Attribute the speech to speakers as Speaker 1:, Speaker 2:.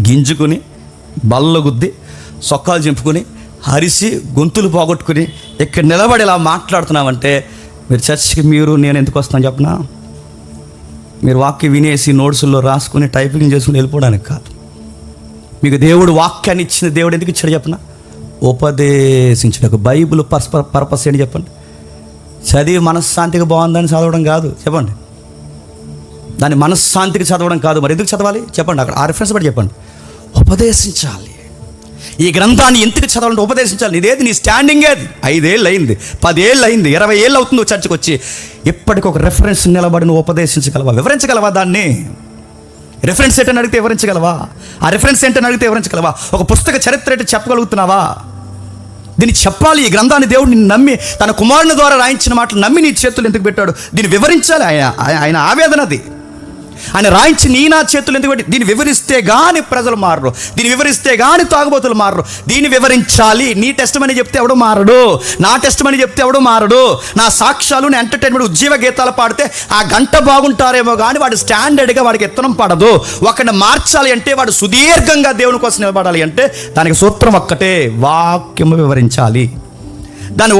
Speaker 1: గింజుకుని బల్ల గుద్ది సొక్కాలు చింపుకొని హరిసి గొంతులు పోగొట్టుకుని ఇక్కడ నిలబడి ఇలా మాట్లాడుతున్నామంటే మీరు చర్చికి మీరు నేను ఎందుకు వస్తాను చెప్పనా? మీరు వాక్యం వినేసి నోట్సుల్లో రాసుకుని టైపింగ్ చేసుకుని వెళ్ళిపోవడానికి కాదు. మీకు దేవుడు వాక్యాన్ని ఇచ్చిన దేవుడు ఎందుకు ఇచ్చాడు చెప్పనా? ఉపదేశించడానికి. బైబిల్ పర్స్ పర్పస్ ఏంటి చెప్పండి? చదివి మనశ్శాంతిగా బాగుందని చదవడం కాదు. చెప్పండి. దాన్ని మనశ్శాంతికి చదవడం కాదు మరి. ఎందుకు చదవాలి? చెప్పండి అక్కడ. ఆ రిఫరెన్స్ బట్టి చెప్పండి. ఉపదేశించాలి. ఈ గ్రంథాన్ని ఎందుకు చదవాలంటే ఉపదేశించాలి. ఇదేది? నీ స్టాండింగ్ ఏది? ఐదేళ్ళు అయింది. పదేళ్ళు అయింది. ఇరవై ఏళ్ళు అవుతుంది చర్చకు వచ్చి. ఇప్పటికి ఒక రెఫరెన్స్ నిలబడి నువ్వు ఉపదేశించగలవా? వివరించగలవా దాన్ని? రిఫరెన్స్ ఏంటని అడిగితే వివరించగలవా? ఆ రిఫరెన్స్ ఏంటని అడిగితే వివరించగలవా? ఒక పుస్తక చరిత్ర ఏంటో చెప్పగలుగుతున్నావా? దీన్ని చెప్పాలి. ఈ గ్రంథాన్ని దేవుడు నిన్ను నమ్మి తన కుమారుని ద్వారా రాయించిన మాటలు నమ్మి నీ చేతులు ఎందుకు పెట్టాడు? దీన్ని వివరించాలి. ఆయన ఆయన- ఆయన ఆవేదన అది. ఆయన రాయించి నీ నా చేతులు ఎందుకు పెట్టి దీన్ని వివరిస్తే గాని ప్రజలు మారరు. దీన్ని వివరిస్తే గాని తాగుబోతులు మారరు. దీన్ని వివరించాలి. నీ టెస్ట్ మని చెప్తే ఎవడు మారడు? నా టెస్ట్ మని చెప్తే ఎవడు మారడు? నా సాక్ష్యాలు నా ఎంటర్టైన్మెంట్ ఉజ్జీవ గీతాలు పాడితే ఆ గంట బాగుంటారేమో కానీ వాడు స్టాండర్డ్గా వాడికి ఎత్తనం పడదు. ఒకరిని మార్చాలి అంటే వాడు సుదీర్ఘంగా దేవుని కోసం నిలబడాలి అంటే దానికి సూత్రం ఒక్కటే వాక్యము వివరించాలి. దాని